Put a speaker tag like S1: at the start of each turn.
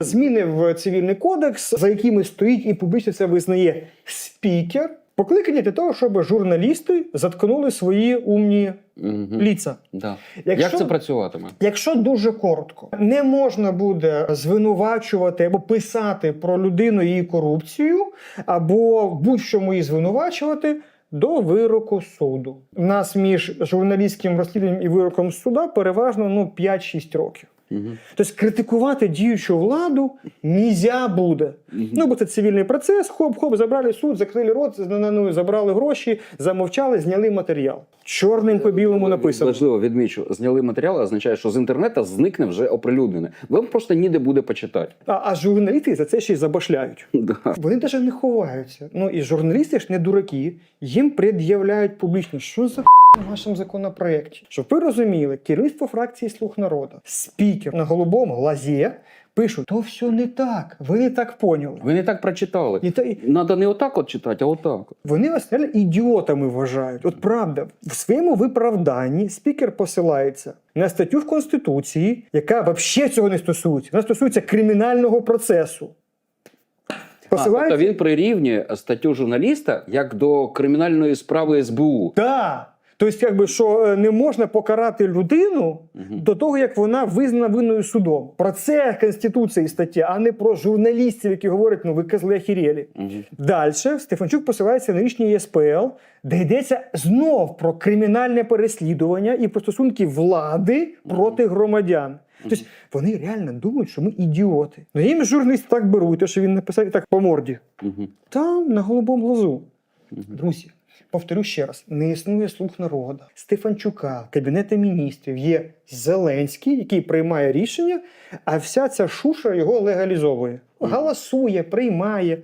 S1: Зміни в цивільний кодекс, за якими стоїть і публічно це визнає спікер, покликані для того, щоб журналісти заткнули свої умні
S2: Мгм.
S1: ліца.
S2: Да.
S1: Якщо-
S2: Як це працюватиме?
S1: Якщо дуже коротко, не можна буде звинувачувати або писати про людину її корупцію, або будь-чому її звинувачувати до вироку суду. У нас між журналістським розслідуванням і вироком суда переважно ну 5-6 років.
S2: Мгм.
S1: Тобто критикувати діючу владу нельзя буде. Ну, бо це цивільний процес, хоп-хоп, забрали суд, закрили рот, ну, забрали гроші, замовчали, зняли матеріал. Чорним по білому написано.
S2: Важливо відмічу, зняли матеріали, означає, що з інтернету зникне вже оприлюднене. Вам просто ніде буде почитати.
S1: А, а журналісти за це ще й забашляють.
S2: Да.
S1: Вони навіть не ховаються. Ну і журналісти ж не дураки, їм пред'являють публічно, що за в вашому законопроєкті. Щоб ви розуміли, керівництво фракції Слуг народу, спікер на голубому глазі пишуть: то все не так, ви не так поняли.
S2: Ви не так прочитали.
S1: І та,
S2: Надо не отак от читати, а отак.
S1: вони вас реально ідіотами вважають. От правда, в своєму виправданні спікер посилається на статтю в Конституції, яка взагалі цього не стосується. Вона стосується кримінального процесу.
S2: А, тобто він прирівнює статтю журналіста як до кримінальної справи СБУ.
S1: Так. Тобто, якби що е, не можна покарати людину
S2: Мгм.
S1: до того, як вона визнана винною судом. Про це Конституція і стаття, а не про журналістів, які говорять, ну ви козли охерєлі.
S2: Мгм.
S1: Далі Стефанчук посилається на рішення ЄСПЛ, де йдеться знов про кримінальне переслідування і про стосунки влади проти громадян. Тобто вони реально думають, що ми ідіоти. Ну їм журналісти так беруть, що він написав і так по морді.
S2: Мгм.
S1: Там на голубому глазу. Друзі, повторю ще раз: не існує слуг народу, Стефанчука, кабінети міністрів. Є Зеленський, який приймає рішення, а вся ця шуша його легалізовує. Голосує, приймає.